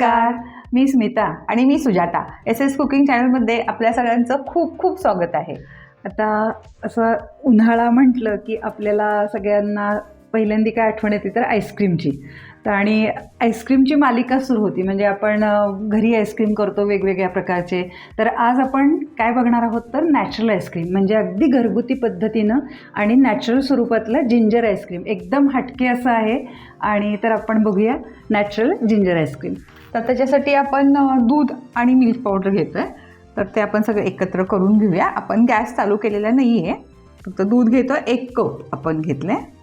नमस्कार मी स्मिता आणि मी सुजाता. एस एस कुकिंग चॅनलमध्ये आपल्या सगळ्यांचं खूप खूप स्वागत आहे. आता असं उन्हाळा म्हटलं की आपल्याला सगळ्यांना पहिल्यांदी काय आठवण येते तर आईस्क्रीमची तर आणि आईस्क्रीमची मालिका सुरू होती. म्हणजे आपण घरी आईस्क्रीम करतो वेगवेगळ्या प्रकारचे. तर आज आपण काय बघणार आहोत? तर नॅचरल आईस्क्रीम. म्हणजे अगदी घरगुती पद्धतीनं आणि नॅचरल स्वरूपातलं जिंजर आईस्क्रीम. एकदम हटके असं आहे. आणि तर आपण बघूया नॅचरल जिंजर आईस्क्रीम. तर त्याच्यासाठी आपण दूध आणि मिल्क पावडर घेतो आहे तर ते आपण सगळं एकत्र करून घेऊया. आपण गॅस चालू केलेला नाही आहे फक्त दूध घेतो एक कप आपण घेतलं आहे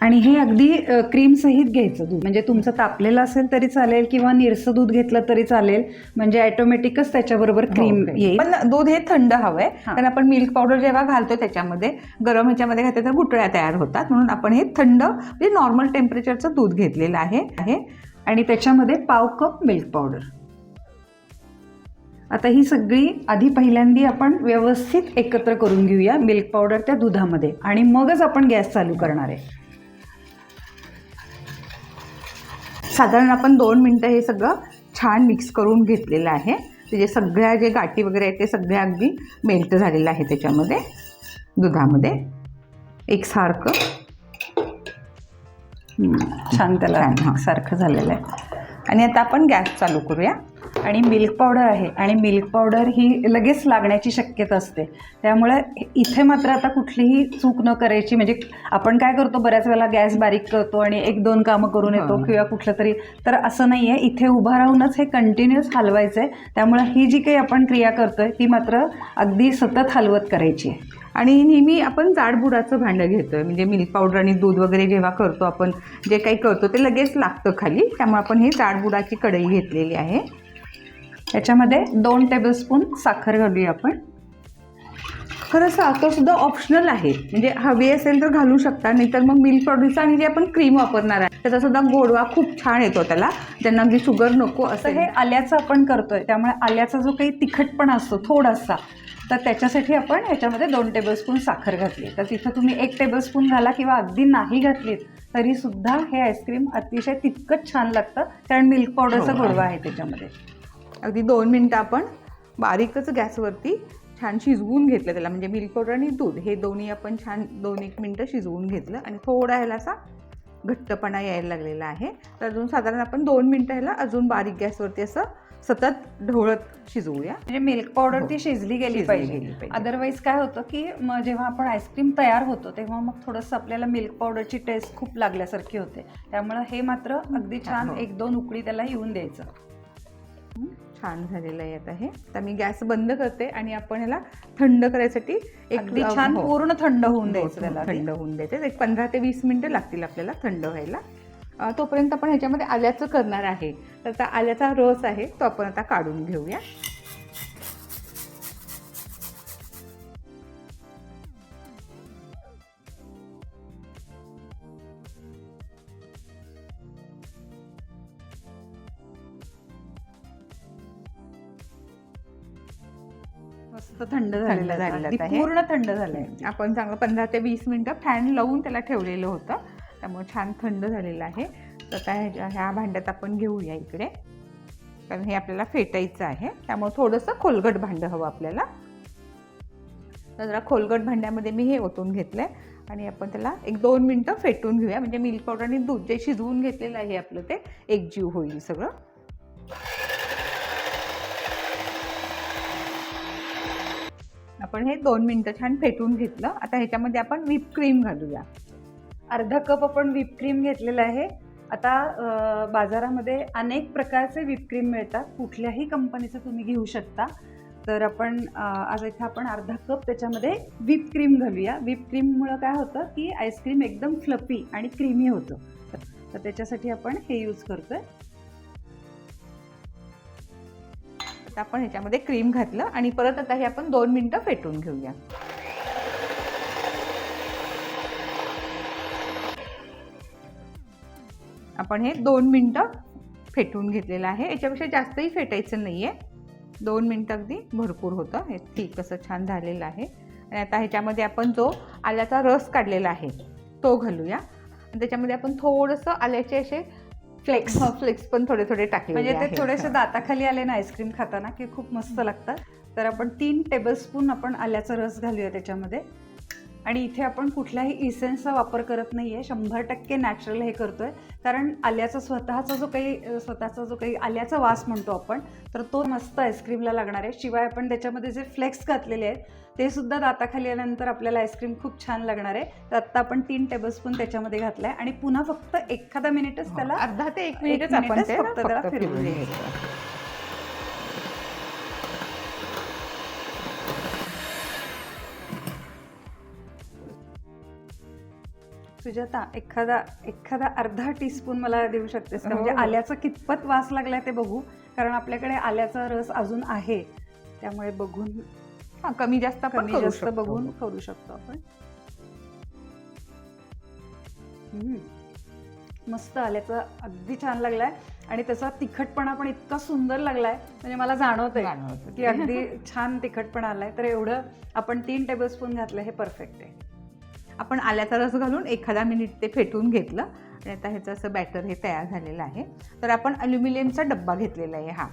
आणि हे अगदी अ, क्रीमसहित घ्यायचं दूध. म्हणजे तुमचं तापलेलं असेल तरी चालेल किंवा निरसं दूध घेतलं तरी चालेल. म्हणजे ऑटोमॅटिकच त्याच्याबरोबर क्रीम येईल. पण दूध हे थंड हवंय. हा. कारण आपण मिल्क पावडर जेव्हा घालतो त्याच्यामध्ये गरम ह्याच्यामध्ये घातले तर गुटळ्या तयार होतात. म्हणून आपण हे थंड म्हणजे नॉर्मल टेम्परेचरचं दूध घेतलेलं आहे आहे. आणि त्याच्यामध्ये पाव कप मिल्क पावडर आता ही सगळी आधी पहिल्यांदी आपण व्यवस्थित एकत्र करून घेऊया मिल्क पावडर त्या दुधामध्ये. आणि मगच आपण गॅस चालू करणार आहे. साधारण आपण दोन मिनटं हे सगळं छान मिक्स करून घेतलेलं आहे. त्याचे सगळ्या जे गाठी वगैरे आहेत ते सगळे अगदी मेल्ट झालेलं आहे त्याच्यामध्ये दुधामध्ये. एकसारखं छान त्याला. सारखं झालेलं आहे. आणि आता आपण गॅस चालू करूया. आणि मिल्क पावडर आहे. आणि मिल्क पावडर ही लगेच लागण्याची शक्यता असते. त्यामुळे इथे मात्र आता कुठलीही चूक न करायची म्हणजे आपण काय करतो बऱ्याच वेळेला गॅस बारीक करतो आणि एक दोन कामं करून येतो. किंवा कुठलं तरी. तर असं नाही आहे इथे उभं राहूनच हे कंटिन्युअस हलवायचं आहे त्यामुळे ही जी काही आपण क्रिया करतोय ती मात्र अगदी सतत हलवत करायची आहे. आणि नेहमी आपण जाडबुडाचं भांडं घेतोय. म्हणजे मिल्क पावडर आणि दूध वगैरे जेव्हा करतो आपण जे काही करतो ते लगेच लागतं खाली. त्यामुळे आपण हे जाडबुडाची कढई घेतलेली आहे. त्याच्यामध्ये दोन टेबलस्पून साखर घालूया आपण. खरं साखर सुद्धा ऑप्शनल आहे. म्हणजे हवी असेल तर घालू शकता नाहीतर मग मिल्क पावडरचा आणि जे आपण क्रीम वापरणार आहे त्याचा सुद्धा गोडवा खूप छान येतो त्याला. ज्यांना अगदी शुगर नको असं हे आल्याचं आपण करतोय. त्यामुळे आल्याचा जो काही तिखटपणा असतो थोडासा तर त्याच्यासाठी आपण ह्याच्यामध्ये दोन टेबलस्पून साखर घातली. तर तिथं तुम्ही एक टेबलस्पून घाला किंवा अगदी नाही घातलीत तरी सुद्धा हे आईस्क्रीम अतिशय तितकंच छान लागतं. कारण मिल्क पावडरचा हो, गोडवा आहे. आहे त्याच्यामध्ये. अगदी दोन मिनटं आपण बारीकच गॅसवरती छान शिजवून घेतलं त्याला म्हणजे मिल्क पावडर आणि दूध हे दोन्ही आपण छान दोन एक मिनटं शिजवून घेतलं आणि थोडा ह्याला असा घट्टपणा यायला लागलेला आहे तर अजून साधारण आपण दोन मिनटं ह्याला अजून बारीक गॅसवरती असं सतत ढवळत शिजवूया म्हणजे मिल्क पावडर हो. ती शिजली गेली शिजली पाहिजे गेली पाहिजे. अदरवाईज काय होतं की मग जेव्हा आपण आईस्क्रीम तयार होतो तेव्हा मग थोडंसं आपल्याला मिल्क पावडरची टेस्ट खूप लागल्यासारखी होते त्यामुळे हे मात्र अगदी छान हो. एक दोन उकळी त्याला येऊन द्यायचं हं, छान झालेलं आहे आता हे. आता मी गॅस बंद करते आणि आपण ह्याला थंड करायसाठी अगदी छान हो. पूर्ण थंड होऊन हो, द्यायचं त्याला. थंड होऊन द्यायचं. एक पंधरा ते वीस मिनटं लागतील आपल्याला थंड व्हायला. तोपर्यंत आपण ह्याच्यामध्ये आल्याचं करणार आहे. तर आता आल्याचा रस आहे तो आपण आता काढून घेऊया. मस्त थंड झालेलं. झालेलं आहे. पूर्ण थंड झालंय आपण चांगलं पंधरा ते वीस मिनटं फॅन लावून त्याला ठेवलेलं होतं. त्यामुळे छान थंड झालेलं आहे. तर आता ह्याच्या ह्या भांड्यात आपण घेऊया इकडे. कारण हे आपल्याला फेटायचं आहे. त्यामुळे थोडंसं खोलगट भांडं हवं आपल्याला. तर जरा खोलगट भांड्यामध्ये मी हे ओतून घेतलं आहे आणि आपण त्याला एक दोन मिनटं फेटून घेऊया. म्हणजे मिल्क पावडर आणि दूध जे शिजवून घेतलेलं आहे आपलं ते एकजीव होईल सगळं. आपण हे दोन मिनटं छान फेटून घेतलं. आता ह्याच्यामध्ये आपण व्हिप क्रीम घालूया. अर्धा कप आपण व्हिप क्रीम घेतलेला आहे. आता बाजारामध्ये अनेक प्रकारचे व्हिप क्रीम मिळतात. कुठल्याही कंपनीचं तुम्ही घेऊ शकता. तर आपण आज इथं आपण अर्धा कप त्याच्यामध्ये व्हिप क्रीम घालूया. व्हिप क्रीममुळं काय होतं की आईस्क्रीम एकदम फ्लफी आणि क्रीमी होतं. तर त्याच्यासाठी आपण हे यूज करतो आहे आता आपण ह्याच्यामध्ये क्रीम घातलं आणि परत आता हे आपण दोन मिनटं फेटून घेऊया. आपण हे दोन मिनटं फेटून घेतलेलं आहे. याच्यापेक्षा जास्तही फेटायचं नाही आहे दोन मिनटं अगदी भरपूर होतं. हे ठीक असं छान झालेलं आहे. आणि आता ह्याच्यामध्ये आपण जो आल्याचा रस काढलेला आहे तो घालूया. आणि त्याच्यामध्ये आपण थोडंसं आल्याचे असे फ्लेक्स फ्लेक्स पण थोडे थोडे टाकले म्हणजे ते थोडेसे दाताखाली आले ना आईस्क्रीम खाताना की खूप मस्त लागतात. तर आपण तीन टेबलस्पून आपण आल्याचा रस घालूया त्याच्यामध्ये. आणि इथे आपण कुठल्याही इसेन्सचा वापर करत नाही आहे शंभर टक्के नॅचरल हे करतोय. कारण आल्याचा स्वतःचा जो काही स्वतःचा जो काही आल्याचा वास म्हणतो आपण तर तो मस्त आईस्क्रीमला लागणार आहे. शिवाय आपण त्याच्यामध्ये जे फ्लेक्स घातलेले आहेत ते सुद्धा दाताखाली आल्यानंतर आपल्याला आईस्क्रीम खूप छान लागणार आहे. तर आत्ता आपण तीन टेबलस्पून त्याच्यामध्ये घातलं आहे आणि पुन्हा फक्त एखादा मिनिटच त्याला हो, अर्धा ते एक मिनिटच आपण फक्त त्याला फिरवून घ्यायचं. सुजाता एखादा एखादा अर्धा टीस्पून मला देऊ शकतेस का हो, म्हणजे. आल्याचा कितपत वास लागलाय ते बघू कारण आपल्याकडे आल्याचा रस अजून आहे त्यामुळे बघून हा कमी जास्त कमी जास्त. बघून करू शकतो आपण. मस्त आल्याचा अगदी छान लागलाय आणि त्याचा तिखटपणा पण इतका सुंदर लागलाय म्हणजे मला जाणवत आहे. की अगदी छान तिखटपणा आलाय तर एवढं आपण तीन टेबलस्पून घातलं हे परफेक्ट आहे आपण आल्याचा रस घालून एखादा मिनिट ते फेटून घेतलं. आणि आता ह्याचं असं बॅटर हे तयार झालेलं आहे. तर आपण अल्युमिनियमचा डब्बा घेतलेला आहे हा.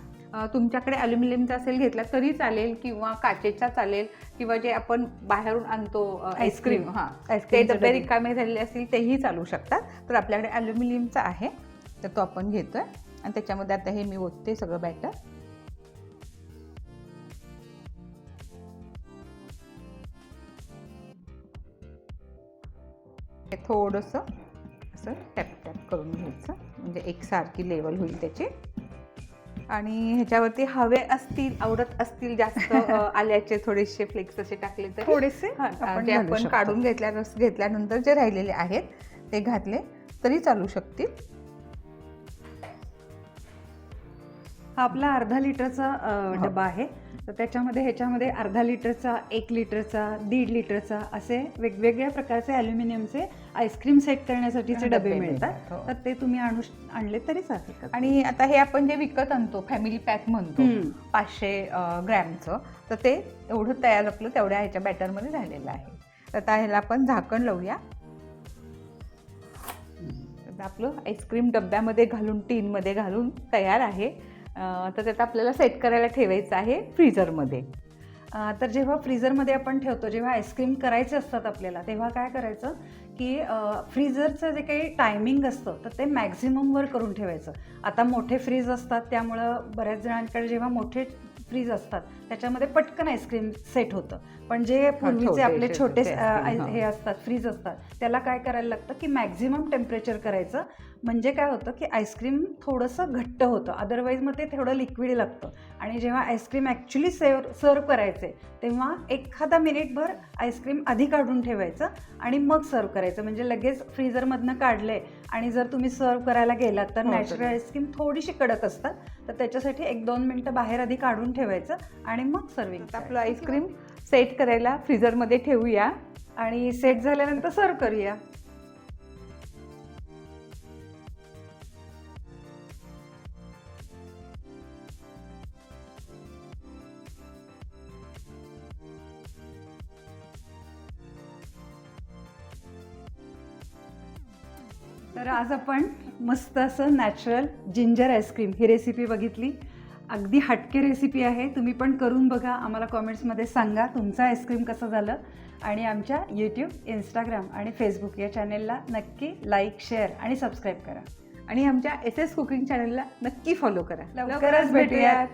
तुमच्याकडे अल्युमिनियमचा असेल घेतला तरी चालेल किंवा काचेचा चालेल किंवा जे आपण बाहेरून आणतो आईस्क्रीम. हां. ते डबे. रिकामे झालेले असतील तेही चालू शकतात. तर आपल्याकडे अल्युमिनियमचा आहे. तर तो आपण घेतोय. आणि त्याच्यामध्ये आता हे मी ओतते सगळं बॅटर हे थोडंसं असं टॅप टॅप करून घ्यायचं. म्हणजे एकसारखी लेवल होईल त्याची. आणि ह्याच्यावरती हवे असतील आवडत असतील जास्त आल्याचे थोडेसे फ्लेक्स असे टाकले तर थोडेसे हा, आपण जे आपण. काढून घेतल्या घेतल्यानंतर जे राहिलेले आहेत ते घातले तरी चालू शकतील. हा आपला अर्धा लिटरचा अ, डबा आहे. तर त्याच्यामध्ये ह्याच्यामध्ये अर्धा लिटरचा एक लिटरचा दीड लिटरचा असे वेगवेगळ्या प्रकारचे अल्युमिनियमचे आईस्क्रीम सेट करण्यासाठीचे डबे मिळतात, हो. तर ते तुम्ही आणू आणले तरी चालेल. आणि आता हे आपण जे विकत आणतो फॅमिली पॅक म्हणतो. पाचशे ग्रॅमचं तर ते एवढं तयार आपलं तेवढ्या ह्याच्या बॅटरमध्ये झालेलं आहे. तर आता ह्याला आपण झाकण लावूया. आपलं आईस्क्रीम डब्यामध्ये घालून टीनमध्ये घालून तयार आहे. तर त्यात आपल्याला सेट करायला ठेवायचं आहे फ्रीझरमध्ये अ, तर जेव्हा फ्रीझरमध्ये आपण ठेवतो जेव्हा आईस्क्रीम करायचे असतात आपल्याला तेव्हा काय करायचं की अ, फ्रीझरचं जे काही टायमिंग असतं तर ते मॅक्झिममवर करून ठेवायचं. आता मोठे फ्रीज असतात त्यामुळं बऱ्याच जणांकडे जेव्हा मोठे फ्रीज असतात त्याच्यामध्ये पटकन आईस्क्रीम सेट होतं. पण जे पूर्वीचे आपले छोटे. हे असतात फ्रीज असतात त्याला काय करायला लागतं की मॅक्झिमम टेम्परेचर करायचं. म्हणजे काय होतं की आईस्क्रीम थोडंसं घट्ट होतं अदरवाईज मग ते थोडं लिक्विड लागतं. आणि जेव्हा आईस्क्रीम ॲक्च्युली सेव सर्व करायचे तेव्हा एखादा मिनिटभर आईस्क्रीम आधी काढून ठेवायचं आणि मग सर्व करायचं. म्हणजे लगेच फ्रीझरमधनं काढले आणि जर तुम्ही सर्व करायला गेलात तर हो, नॅचरल तर- आईस्क्रीम थोडीशी कडक असतात तर त्याच्यासाठी एक दोन मिनटं बाहेर आधी काढून ठेवायचं आणि मग सर्विंग आपलं आईस्क्रीम सेट करायला फ्रीझरमध्ये ठेवूया आणि सेट झाल्यानंतर सर्व करूया. तर आज आपण मस्त असं नॅचरल जिंजर आईस्क्रीम ही रेसिपी बघितली. अगदी हटके रेसिपी आहे. तुम्ही पण करून बघा. आम्हाला कॉमेंट्समध्ये सांगा तुमचं आईस्क्रीम कसं झालं. आणि आमच्या यूट्यूब इंस्टाग्राम आणि फेसबुक या चॅनेलला नक्की लाईक शेअर आणि सबस्क्राईब करा. आणि आमच्या एस एस कुकिंग चॅनलला नक्की फॉलो करा. लवकरच भेटूयात.